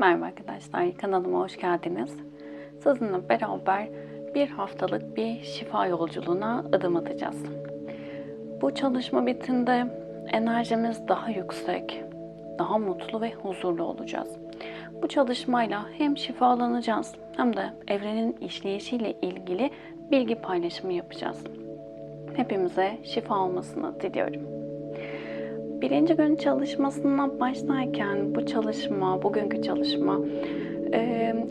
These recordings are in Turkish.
Merhaba arkadaşlar, kanalıma hoş geldiniz. Sizinle beraber bir haftalık bir şifa yolculuğuna adım atacağız. Bu çalışma bittiğinde enerjimiz daha yüksek, daha mutlu ve huzurlu olacağız. Bu çalışmayla hem şifalanacağız hem de evrenin işleyişiyle ilgili bilgi paylaşımı yapacağız. Hepimize şifa olmasını diliyorum. Birinci gün çalışmasına başlarken bu çalışma, bugünkü çalışma e,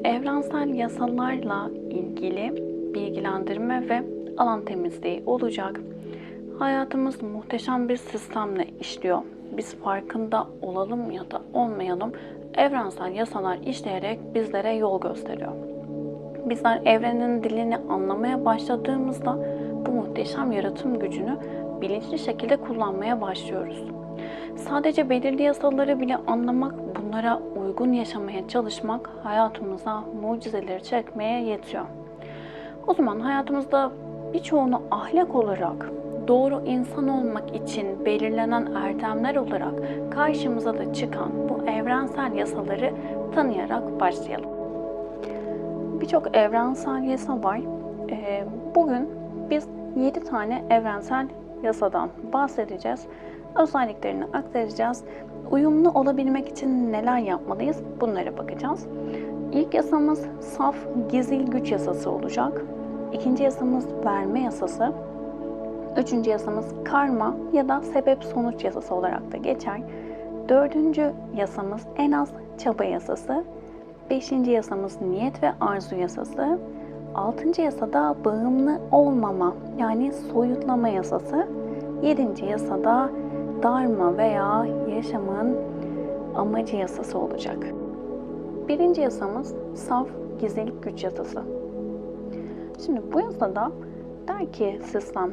evrensel yasalarla ilgili bilgilendirme ve alan temizliği olacak. Hayatımız muhteşem bir sistemle işliyor. Biz farkında olalım ya da olmayalım evrensel yasalar işleyerek bizlere yol gösteriyor. Bizler evrenin dilini anlamaya başladığımızda bu muhteşem yaratım gücünü bilinçli şekilde kullanmaya başlıyoruz. Sadece belirli yasaları bile anlamak, bunlara uygun yaşamaya çalışmak hayatımıza mucizeleri çekmeye yetiyor. O zaman hayatımızda birçoğunu ahlak olarak, doğru insan olmak için belirlenen erdemler olarak karşımıza da çıkan bu evrensel yasaları tanıyarak başlayalım. Birçok evrensel yasa var. Ee, Bugün biz 7 tane evrensel yasadan bahsedeceğiz. Özelliklerini aktaracağız. Uyumlu olabilmek için neler yapmalıyız? Bunlara bakacağız. İlk yasamız saf gizil güç yasası olacak. İkinci yasamız verme yasası. Üçüncü yasamız karma ya da sebep sonuç yasası olarak da geçer. Dördüncü yasamız en az çaba yasası. Beşinci yasamız niyet ve arzu yasası. Altıncı yasada bağımlı olmama yani soyutlama yasası. Yedinci yasada darma veya yaşamın amacı yasası olacak. Birinci yasamız saf gizlilik güç yasası. Şimdi bu yasada der ki sistem,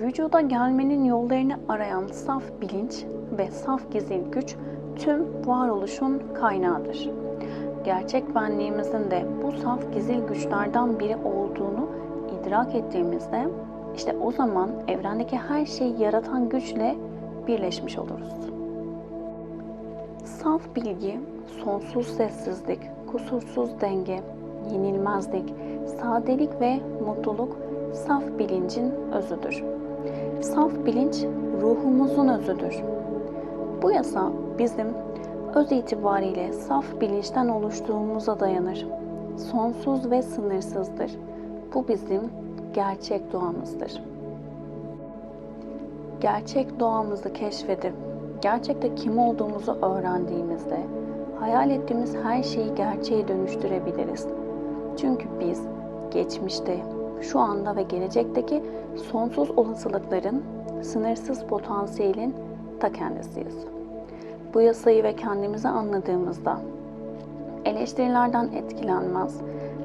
vücuda gelmenin yollarını arayan saf bilinç ve saf gizlilik güç tüm varoluşun kaynağıdır. Gerçek benliğimizin de bu saf gizil güçlerden biri olduğunu idrak ettiğimizde işte o zaman evrendeki her şeyi yaratan güçle birleşmiş oluruz. Saf bilgi, sonsuz sessizlik, kusursuz denge, yenilmezlik, sadelik ve mutluluk saf bilincin özüdür. Saf bilinç ruhumuzun özüdür. Bu yasa bizim öz itibariyle saf bilinçten oluştuğumuza dayanır. Sonsuz ve sınırsızdır. Bu bizim gerçek doğamızdır gerçek doğamızı keşfedip gerçekte kim olduğumuzu öğrendiğimizde hayal ettiğimiz her şeyi gerçeğe dönüştürebiliriz. Çünkü biz geçmişte, şu anda ve gelecekteki sonsuz olasılıkların, sınırsız potansiyelin ta kendisiyiz. Bu yasayı ve kendimizi anladığımızda eleştirilerden etkilenmez,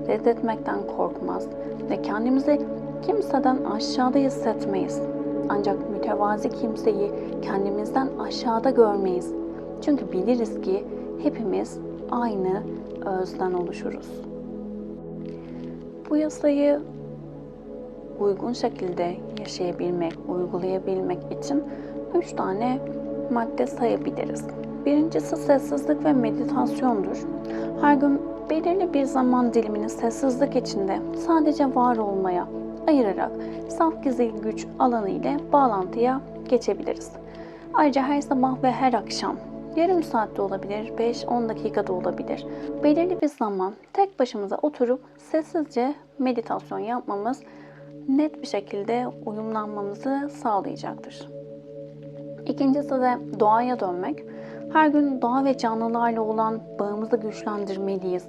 reddetmekten korkmaz ve kendimizi kimseden aşağıda hissetmeyiz. Ancak mütevazi kimseyi kendimizden aşağıda görmeyiz. Çünkü biliriz ki hepimiz aynı özden oluşuruz. Bu yasayı uygun şekilde yaşayabilmek, uygulayabilmek için üç tane madde sayabiliriz. Birincisi sessizlik ve meditasyondur. Her gün belirli bir zaman dilimini sessizlik içinde sadece var olmaya, ayırarak saf gizli güç alanı ile bağlantıya geçebiliriz. Ayrıca her sabah ve her akşam yarım saatte olabilir, 5-10 dakikada olabilir. Belirli bir zaman tek başımıza oturup sessizce meditasyon yapmamız net bir şekilde uyumlanmamızı sağlayacaktır. İkincisi de doğaya dönmek. Her gün doğa ve canlılarla olan bağımızı güçlendirmeliyiz.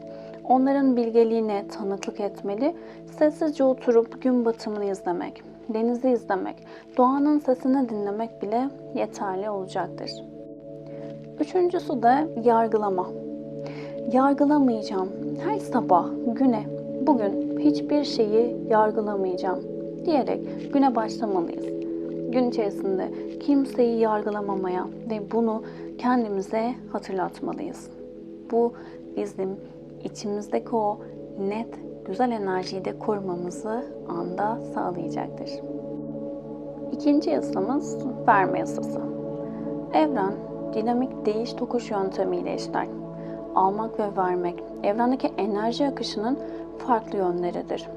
Onların bilgeliğine tanıklık etmeli, sessizce oturup gün batımını izlemek, denizi izlemek, doğanın sesini dinlemek bile yeterli olacaktır. Üçüncüsü de yargılama. Yargılamayacağım. Her sabah, güne, bugün hiçbir şeyi yargılamayacağım diyerek güne başlamalıyız. Gün içerisinde kimseyi yargılamamaya ve bunu kendimize hatırlatmalıyız. Bu bizim içimizdeki o net, güzel enerjiyi de korumamızı anda sağlayacaktır. İkinci yasamız verme yasası. Evren dinamik değiş tokuş yöntemiyle işler. almak ve vermek evrendeki enerji akışının farklı yönleridir.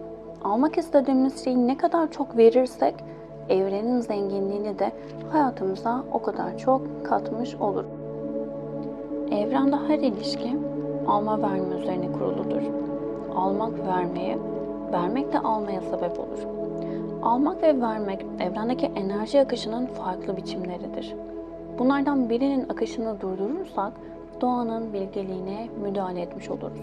Almak istediğimiz şeyi ne kadar çok verirsek evrenin zenginliğini de hayatımıza o kadar çok katmış olur. Evrende her ilişki alma verme üzerine kuruludur. Almak vermeye, vermek de almaya sebep olur. Almak ve vermek evrendeki enerji akışının farklı biçimleridir. Bunlardan birinin akışını durdurursak doğanın bilgeliğine müdahale etmiş oluruz.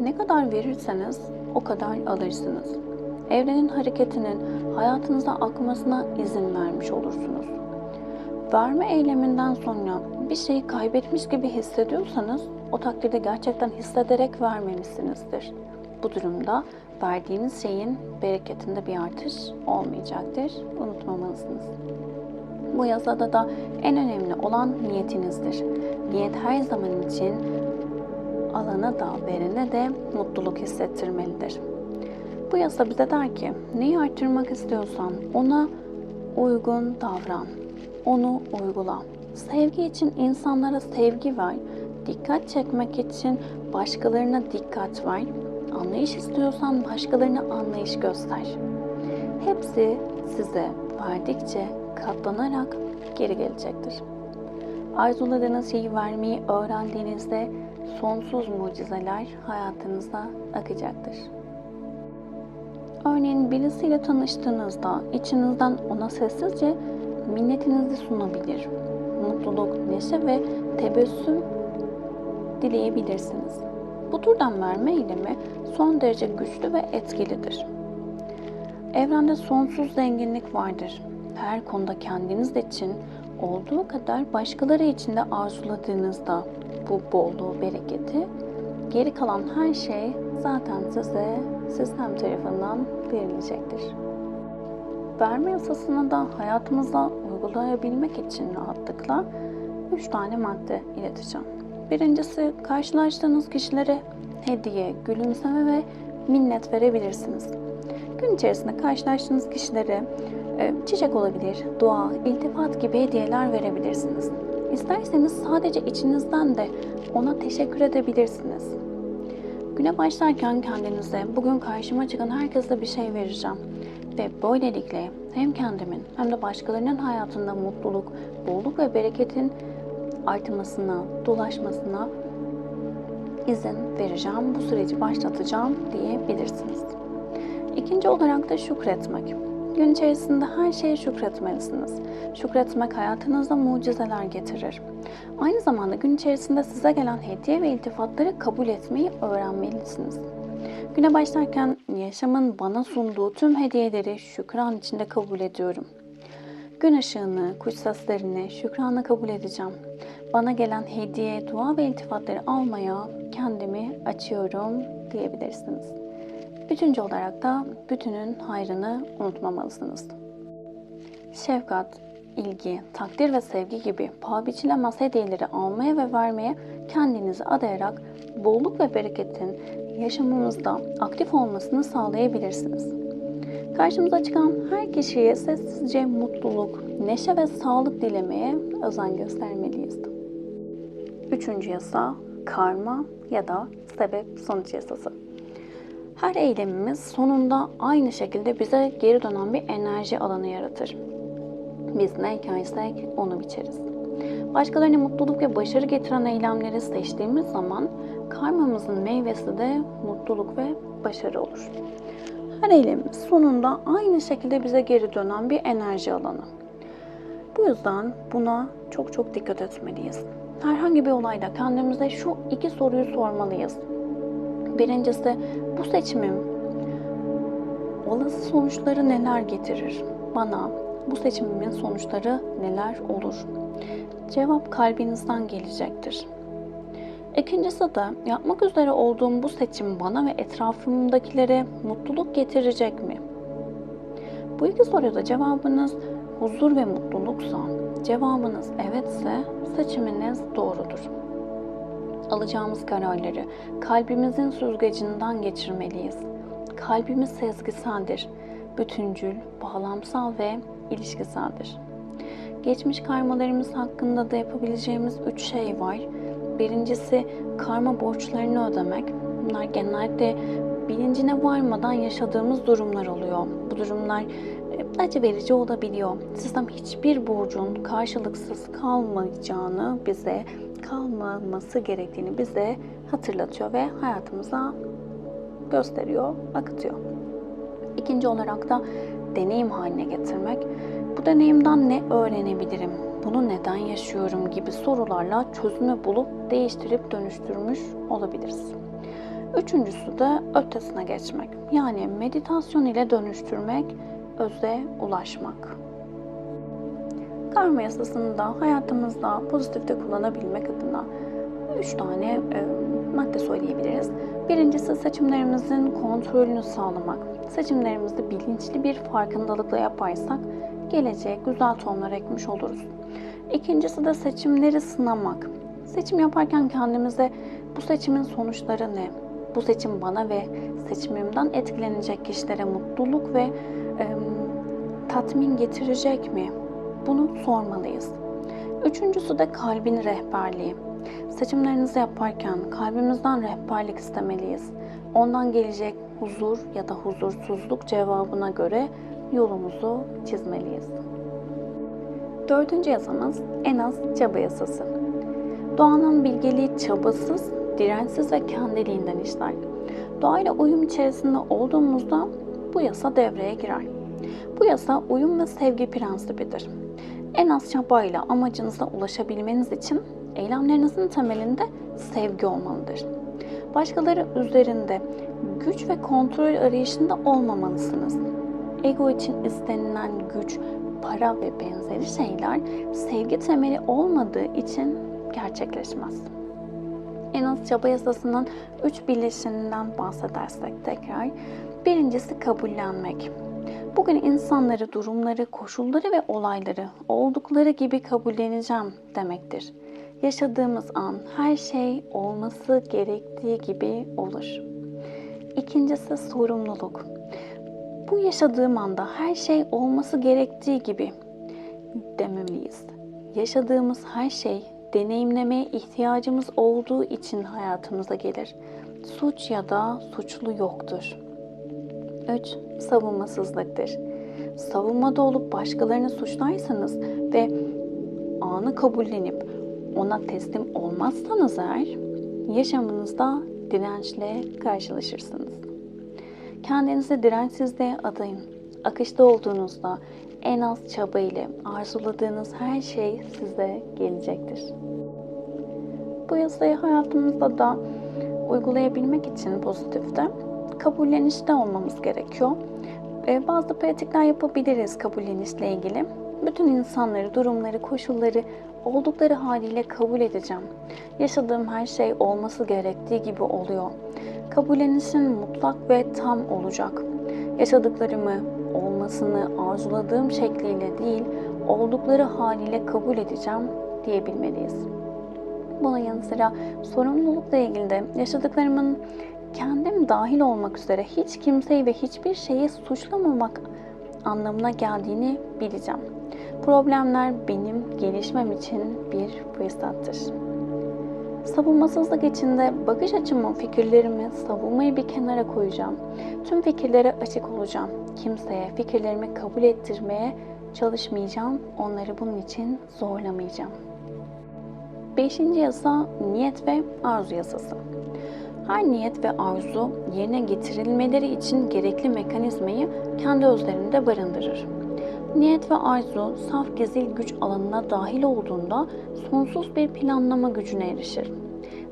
Ne kadar verirseniz o kadar alırsınız. Evrenin hareketinin hayatınıza akmasına izin vermiş olursunuz. Verme eyleminden sonra bir şeyi kaybetmiş gibi hissediyorsanız o takdirde gerçekten hissederek vermemişsinizdir. Bu durumda verdiğiniz şeyin bereketinde bir artış olmayacaktır. Unutmamalısınız. Bu yasada da en önemli olan niyetinizdir. Niyet her zaman için alana da verene de mutluluk hissettirmelidir. Bu yasa bize der ki neyi arttırmak istiyorsan ona uygun davran. Onu uygula. Sevgi için insanlara sevgi ver. Dikkat çekmek için başkalarına dikkat ver. Anlayış istiyorsan başkalarına anlayış göster. Hepsi size verdikçe katlanarak geri gelecektir. Arzuladığınız şeyi vermeyi öğrendiğinizde sonsuz mucizeler hayatınıza akacaktır. Örneğin birisiyle tanıştığınızda içinizden ona sessizce minnetinizi sunabilir. Mutluluk, neşe ve tebessüm dileyebilirsiniz. Bu türden verme eylemi son derece güçlü ve etkilidir. Evrende sonsuz zenginlik vardır. Her konuda kendiniz için olduğu kadar başkaları için de arzuladığınızda bu bolluğu, bereketi geri kalan her şey zaten size sistem tarafından verilecektir. Verme yasasını da hayatımıza uygulayabilmek için rahatlıkla 3 tane madde ileteceğim. Birincisi karşılaştığınız kişilere hediye, gülümseme ve minnet verebilirsiniz. Gün içerisinde karşılaştığınız kişilere e, çiçek olabilir, dua, iltifat gibi hediyeler verebilirsiniz. İsterseniz sadece içinizden de ona teşekkür edebilirsiniz. Güne başlarken kendinize bugün karşıma çıkan herkese bir şey vereceğim ve böylelikle hem kendimin hem de başkalarının hayatında mutluluk, bolluk ve bereketin artmasına, dolaşmasına izin vereceğim, bu süreci başlatacağım diyebilirsiniz. İkinci olarak da şükretmek. Gün içerisinde her şeye şükretmelisiniz. Şükretmek hayatınıza mucizeler getirir. Aynı zamanda gün içerisinde size gelen hediye ve iltifatları kabul etmeyi öğrenmelisiniz. Güne başlarken yaşamın bana sunduğu tüm hediyeleri şükran içinde kabul ediyorum. Gün ışığını, kuş seslerini şükranla kabul edeceğim. Bana gelen hediye, dua ve iltifatları almaya kendimi açıyorum diyebilirsiniz. Üçüncü olarak da bütünün hayrını unutmamalısınız. Şefkat, ilgi, takdir ve sevgi gibi paha biçilemez hediyeleri almaya ve vermeye kendinizi adayarak bolluk ve bereketin yaşamımızda aktif olmasını sağlayabilirsiniz. Karşımıza çıkan her kişiye sessizce mutluluk, neşe ve sağlık dilemeye özen göstermeliyiz. Üçüncü yasa karma ya da sebep sonuç yasası. Her eylemimiz sonunda aynı şekilde bize geri dönen bir enerji alanı yaratır. Biz ne onu biçeriz. Başkalarına mutluluk ve başarı getiren eylemleri seçtiğimiz zaman karmamızın meyvesi de mutluluk ve başarı olur. Her eylemimiz sonunda aynı şekilde bize geri dönen bir enerji alanı. Bu yüzden buna çok çok dikkat etmeliyiz. Herhangi bir olayda kendimize şu iki soruyu sormalıyız. Birincisi bu seçimim olası sonuçları neler getirir? Bana bu seçimimin sonuçları neler olur? Cevap kalbinizden gelecektir. İkincisi de yapmak üzere olduğum bu seçim bana ve etrafımdakilere mutluluk getirecek mi? Bu iki soruda cevabınız huzur ve mutluluksa, cevabınız evetse seçiminiz doğrudur. Alacağımız kararları kalbimizin süzgecinden geçirmeliyiz. Kalbimiz sezgiseldir, bütüncül, bağlamsal ve ilişkiseldir. Geçmiş karmalarımız hakkında da yapabileceğimiz üç şey var. Birincisi karma borçlarını ödemek. Bunlar genellikle bilincine varmadan yaşadığımız durumlar oluyor. Bu durumlar e, acı verici olabiliyor. Sistem hiçbir borcun karşılıksız kalmayacağını bize, kalmaması gerektiğini bize hatırlatıyor ve hayatımıza gösteriyor, akıtıyor. İkinci olarak da deneyim haline getirmek. Bu deneyimden ne öğrenebilirim? Bunu neden yaşıyorum gibi sorularla çözümü bulup değiştirip dönüştürmüş olabiliriz. Üçüncüsü de ötesine geçmek. Yani meditasyon ile dönüştürmek, öze ulaşmak. Karma yasasını da hayatımızda pozitifte kullanabilmek adına üç tane e, madde söyleyebiliriz. Birincisi seçimlerimizin kontrolünü sağlamak. Seçimlerimizi bilinçli bir farkındalıkla yaparsak geleceğe güzel tohumlar ekmiş oluruz. İkincisi de seçimleri sınamak. Seçim yaparken kendimize bu seçimin sonuçları ne? Bu seçim bana ve seçimimden etkilenecek kişilere mutluluk ve e, tatmin getirecek mi? Bunu sormalıyız. Üçüncüsü de kalbin rehberliği. Seçimlerinizi yaparken kalbimizden rehberlik istemeliyiz. Ondan gelecek huzur ya da huzursuzluk cevabına göre yolumuzu çizmeliyiz. Dördüncü yasamız en az çaba yasası. Doğanın bilgeliği çabasız, dirençsiz ve kendiliğinden işler. Doğayla uyum içerisinde olduğumuzda bu yasa devreye girer. Bu yasa uyum ve sevgi prensibidir. En az çabayla amacınıza ulaşabilmeniz için eylemlerinizin temelinde sevgi olmalıdır. Başkaları üzerinde güç ve kontrol arayışında olmamalısınız. Ego için istenilen güç, para ve benzeri şeyler sevgi temeli olmadığı için gerçekleşmez. En az çaba yasasının üç bileşeninden bahsedersek tekrar. Birincisi kabullenmek. Bugün insanları, durumları, koşulları ve olayları oldukları gibi kabulleneceğim demektir. Yaşadığımız an her şey olması gerektiği gibi olur. İkincisi sorumluluk. Bu yaşadığım anda her şey olması gerektiği gibi dememeliyiz. Yaşadığımız her şey deneyimlemeye ihtiyacımız olduğu için hayatımıza gelir. Suç ya da suçlu yoktur. 3. Savunmasızlıktır. Savunmada olup başkalarını suçlarsanız ve anı kabullenip ona teslim olmazsanız eğer yaşamınızda dirençle karşılaşırsınız. Kendinizi dirençsizliğe adayın. Akışta olduğunuzda en az çaba ile arzuladığınız her şey size gelecektir. Bu yasayı hayatımızda da uygulayabilmek için pozitifte kabullenişte olmamız gerekiyor. Ee, bazı pratikler yapabiliriz kabullenişle ilgili. Bütün insanları, durumları, koşulları oldukları haliyle kabul edeceğim. Yaşadığım her şey olması gerektiği gibi oluyor. Kabullenişin mutlak ve tam olacak. Yaşadıklarımı olmasını arzuladığım şekliyle değil, oldukları haliyle kabul edeceğim diyebilmeliyiz. Buna yanı sıra sorumlulukla ilgili de yaşadıklarımın kendim dahil olmak üzere hiç kimseyi ve hiçbir şeyi suçlamamak anlamına geldiğini bileceğim. Problemler benim gelişmem için bir fırsattır. Savunmasızlık içinde bakış açımı, fikirlerimi, savunmayı bir kenara koyacağım. Tüm fikirlere açık olacağım. Kimseye fikirlerimi kabul ettirmeye çalışmayacağım. Onları bunun için zorlamayacağım. Beşinci yasa niyet ve arzu yasası. Her niyet ve arzu yerine getirilmeleri için gerekli mekanizmayı kendi özlerinde barındırır. Niyet ve arzu saf gizil güç alanına dahil olduğunda sonsuz bir planlama gücüne erişir.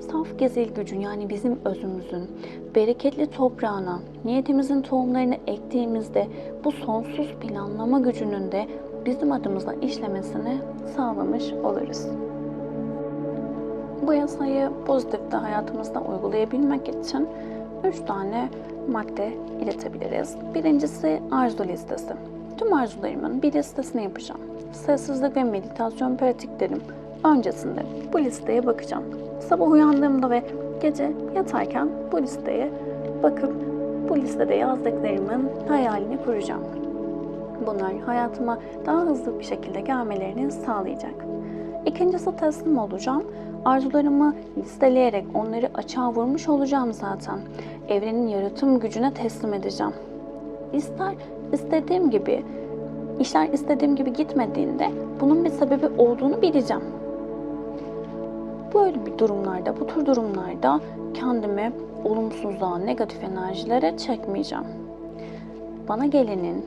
Saf gizil gücün yani bizim özümüzün bereketli toprağına niyetimizin tohumlarını ektiğimizde bu sonsuz planlama gücünün de bizim adımıza işlemesini sağlamış oluruz. Bu yasayı pozitifte hayatımızda uygulayabilmek için 3 tane madde iletebiliriz. Birincisi arzu listesi. Tüm arzularımın bir listesini yapacağım. Sessizlik ve meditasyon pratiklerim öncesinde bu listeye bakacağım. Sabah uyandığımda ve gece yatarken bu listeye bakıp bu listede yazdıklarımın hayalini kuracağım. Bunlar hayatıma daha hızlı bir şekilde gelmelerini sağlayacak. İkincisi teslim olacağım. Arzularımı listeleyerek onları açığa vurmuş olacağım zaten. Evrenin yaratım gücüne teslim edeceğim. İster istediğim gibi, işler istediğim gibi gitmediğinde bunun bir sebebi olduğunu bileceğim. Böyle bir durumlarda, bu tür durumlarda kendimi olumsuzluğa, negatif enerjilere çekmeyeceğim. Bana gelenin,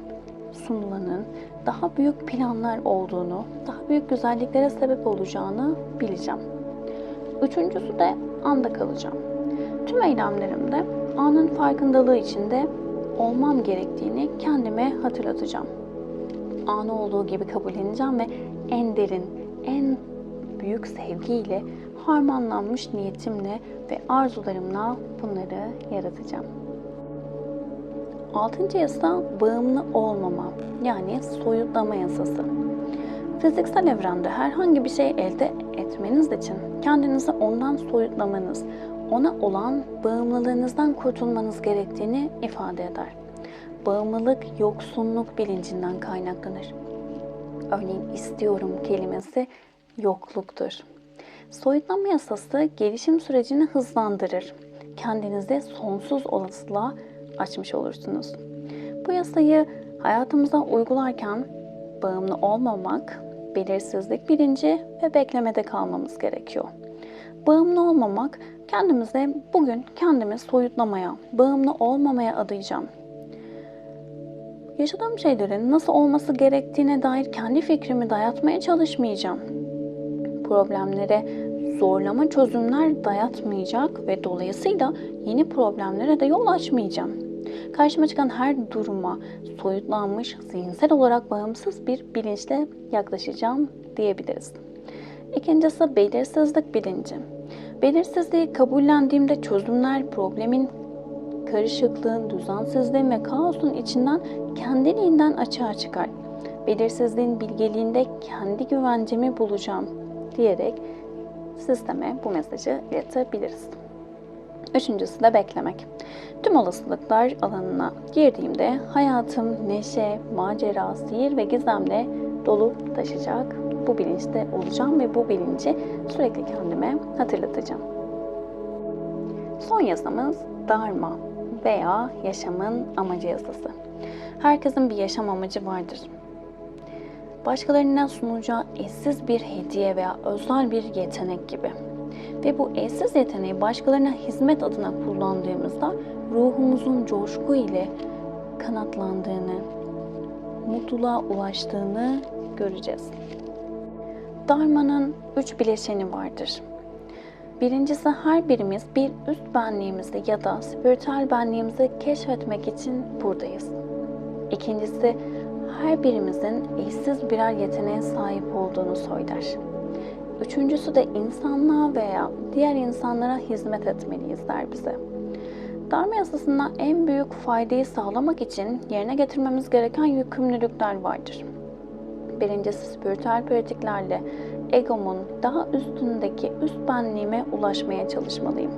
sunulanın daha büyük planlar olduğunu, daha büyük güzelliklere sebep olacağını bileceğim. Üçüncüsü de anda kalacağım. Tüm eylemlerimde anın farkındalığı içinde olmam gerektiğini kendime hatırlatacağım. Anı olduğu gibi kabulleneceğim ve en derin, en büyük sevgiyle, harmanlanmış niyetimle ve arzularımla bunları yaratacağım. Altıncı yasa bağımlı olmama yani soyutlama yasası. Fiziksel evrende herhangi bir şey elde etmeniz için kendinizi ondan soyutlamanız, ona olan bağımlılığınızdan kurtulmanız gerektiğini ifade eder. Bağımlılık yoksunluk bilincinden kaynaklanır. Örneğin istiyorum kelimesi yokluktur. Soyutlama yasası gelişim sürecini hızlandırır. Kendinizi sonsuz olasılığa açmış olursunuz. Bu yasayı hayatımıza uygularken bağımlı olmamak, belirsizlik bilinci ve beklemede kalmamız gerekiyor. Bağımlı olmamak, kendimize bugün kendimi soyutlamaya, bağımlı olmamaya adayacağım. Yaşadığım şeylerin nasıl olması gerektiğine dair kendi fikrimi dayatmaya çalışmayacağım. Problemlere zorlama çözümler dayatmayacak ve dolayısıyla yeni problemlere de yol açmayacağım. Karşıma çıkan her duruma soyutlanmış, zihinsel olarak bağımsız bir bilinçle yaklaşacağım diyebiliriz. İkincisi belirsizlik bilinci. Belirsizliği kabullendiğimde çözümler problemin karışıklığın, düzensizliğin ve kaosun içinden kendiliğinden açığa çıkar. Belirsizliğin bilgeliğinde kendi güvencemi bulacağım diyerek sisteme bu mesajı iletebiliriz. Üçüncüsü de beklemek. Tüm olasılıklar alanına girdiğimde hayatım neşe, macera, sihir ve gizemle dolu taşacak. Bu bilinçte olacağım ve bu bilinci sürekli kendime hatırlatacağım. Son yasamız Dharma veya yaşamın amacı yasası. Herkesin bir yaşam amacı vardır. Başkalarına sunacağı eşsiz bir hediye veya özel bir yetenek gibi. Ve bu eşsiz yeteneği başkalarına hizmet adına kullandığımızda ruhumuzun coşku ile kanatlandığını, mutluluğa ulaştığını göreceğiz. Dharma'nın üç bileşeni vardır. Birincisi her birimiz bir üst benliğimizi ya da spiritüel benliğimizi keşfetmek için buradayız. İkincisi her birimizin eşsiz birer yeteneğe sahip olduğunu söyler. Üçüncüsü de insanlığa veya diğer insanlara hizmet etmeliyiz der bize. Dharma yasasında en büyük faydayı sağlamak için yerine getirmemiz gereken yükümlülükler vardır. Birincisi spiritüel pratiklerle egomun daha üstündeki üst benliğime ulaşmaya çalışmalıyım.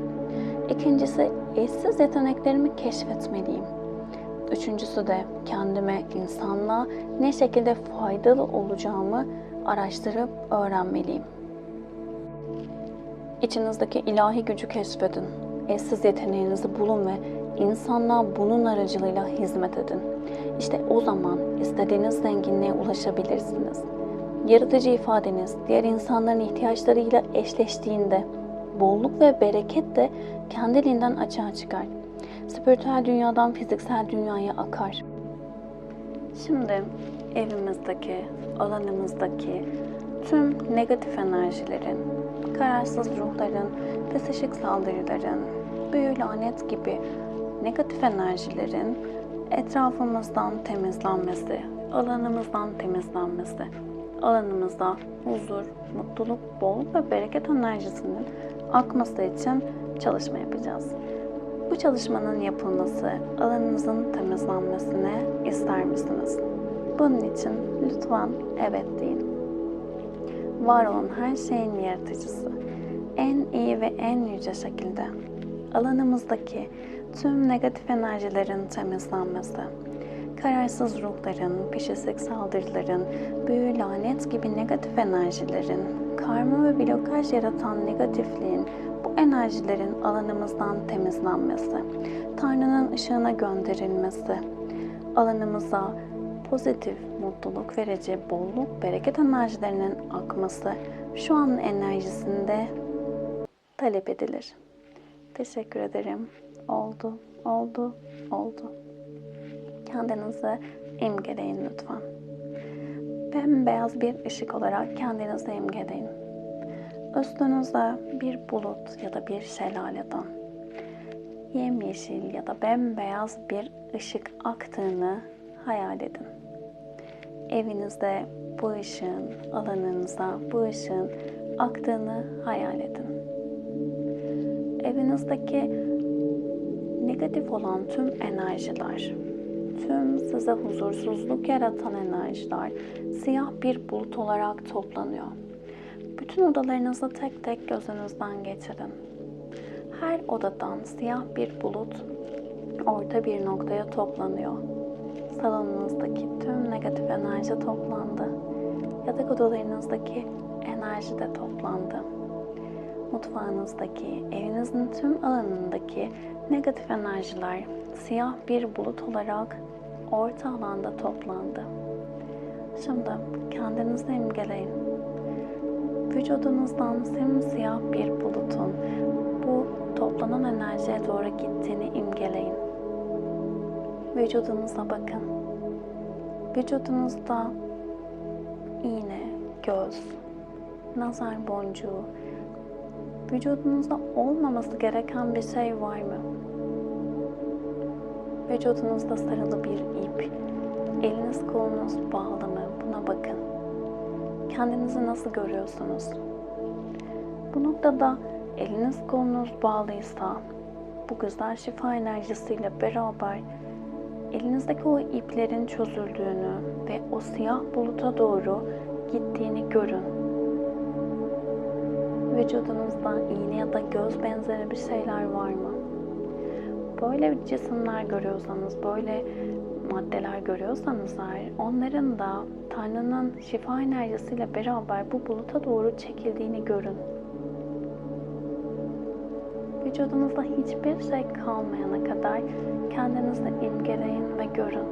İkincisi eşsiz yeteneklerimi keşfetmeliyim. Üçüncüsü de kendime, insanlığa ne şekilde faydalı olacağımı araştırıp öğrenmeliyim. İçinizdeki ilahi gücü keşfedin. Eşsiz yeteneğinizi bulun ve insanlığa bunun aracılığıyla hizmet edin. İşte o zaman istediğiniz zenginliğe ulaşabilirsiniz. Yaratıcı ifadeniz diğer insanların ihtiyaçlarıyla eşleştiğinde bolluk ve bereket de kendiliğinden açığa çıkar. Spiritüel dünyadan fiziksel dünyaya akar. Şimdi evimizdeki, alanımızdaki tüm negatif enerjilerin, kararsız ruhların, psişik saldırıların, büyü, lanet gibi negatif enerjilerin etrafımızdan temizlenmesi, alanımızdan temizlenmesi, alanımızda huzur, mutluluk, bolluk ve bereket enerjisinin akması için çalışma yapacağız. Bu çalışmanın yapılması, alanınızın temizlenmesini ister misiniz? Bunun için lütfen evet. Var olan her şeyin yaratıcısı, en iyi ve en yüce şekilde. Alanımızdaki tüm negatif enerjilerin temizlenmesi, kararsız ruhların, pişisik saldırıların, büyü, lanet gibi negatif enerjilerin, karma ve blokaj yaratan negatifliğin bu enerjilerin alanımızdan temizlenmesi, Tanrı'nın ışığına gönderilmesi, alanımıza pozitif, mutluluk verici, bolluk, bereket enerjilerinin akması şu an enerjisinde talep edilir. Teşekkür ederim. Oldu, oldu, oldu. Kendinizi imgeleyin lütfen. Bembeyaz bir ışık olarak kendinizi imgeleyin. Üstünüze bir bulut ya da bir şelaleden yemyeşil ya da bembeyaz bir ışık aktığını hayal edin. Evinizde bu ışığın, alanınıza bu ışığın aktığını hayal edin. Evinizdeki negatif olan tüm enerjiler, tüm size huzursuzluk yaratan enerjiler siyah bir bulut olarak toplanıyor. Bütün odalarınızı tek tek gözünüzden geçirin. Her odadan siyah bir bulut orta bir noktaya toplanıyor. Salonunuzdaki tüm negatif enerji toplandı. Yatak odalarınızdaki enerji de toplandı. Mutfağınızdaki, evinizin tüm alanındaki negatif enerjiler siyah bir bulut olarak orta alanda toplandı. Şimdi kendinizi imgeleyin. Vücudunuzdan simsiyah bir bulutun bu toplanan enerjiye doğru gittiğini imgeleyin. Vücudunuza bakın. Vücudunuzda iğne, göz, nazar boncuğu, vücudunuzda olmaması gereken bir şey var mı? Vücudunuzda sarılı bir ip, eliniz kolunuz bağlı mı? Buna bakın. Kendinizi nasıl görüyorsunuz? Bu noktada eliniz kolunuz bağlıysa bu güzel şifa enerjisiyle beraber elinizdeki o iplerin çözüldüğünü ve o siyah buluta doğru gittiğini görün. Vücudunuzda iğne ya da göz benzeri bir şeyler var mı? Böyle cisimler görüyorsanız, böyle maddeler görüyorsanız eğer, onların da Tanrı'nın şifa enerjisiyle beraber bu buluta doğru çekildiğini görün. Vücudunuzda hiçbir şey kalmayana kadar kendinizi imgeleyin ve görün.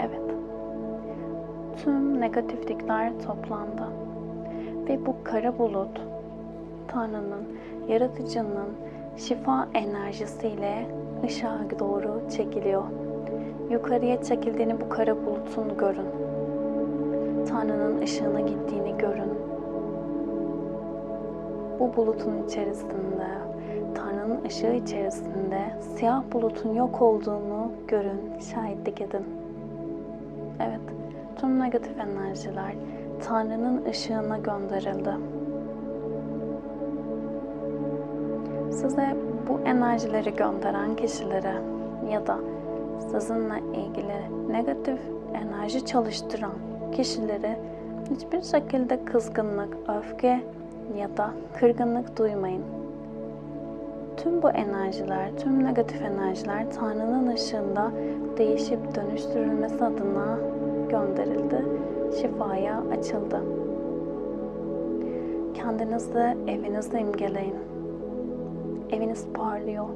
Evet. Tüm negatiflikler toplandı. Ve bu kara bulut Tanrı'nın, yaratıcının şifa enerjisiyle ışığa doğru çekiliyor. Yukarıya çekildiğini bu kara bulutun görün. Tanrı'nın ışığına gittiğini görün. Bu bulutun içerisinde, Tanrı'nın ışığı içerisinde siyah bulutun yok olduğunu görün, şahitlik edin. Evet, tüm negatif enerjiler Tanrı'nın ışığına gönderildi. Size bu enerjileri gönderen kişilere ya da sizinle ilgili negatif enerji çalıştıran kişilere hiçbir şekilde kızgınlık, öfke ya da kırgınlık duymayın. Tüm bu enerjiler, tüm negatif enerjiler Tanrı'nın ışığında değişip dönüştürülmesi adına gönderildi, şifaya açıldı. Kendinizi evinizde imgeleyin. Eviniz parlıyor.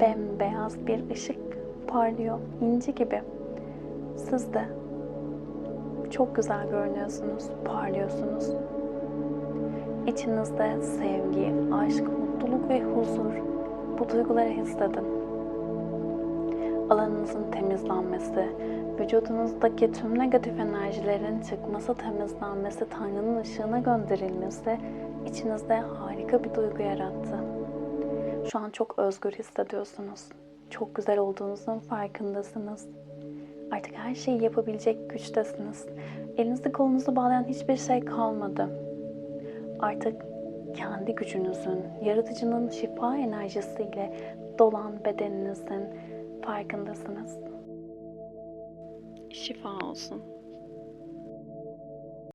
Bembeyaz bir ışık parlıyor. inci gibi. Siz de çok güzel görünüyorsunuz, parlıyorsunuz. İçinizde sevgi, aşk, mutluluk ve huzur. Bu duyguları hissedin. Alanınızın temizlenmesi, vücudunuzdaki tüm negatif enerjilerin çıkması, temizlenmesi, Tanrı'nın ışığına gönderilmesi içinizde harika bir duygu yarattı. Şu an çok özgür hissediyorsunuz. Çok güzel olduğunuzun farkındasınız. Artık her şeyi yapabilecek güçtesiniz. Elinizi kolunuzu bağlayan hiçbir şey kalmadı. Artık kendi gücünüzün, yaratıcının şifa enerjisiyle dolan bedeninizin farkındasınız. Şifa olsun.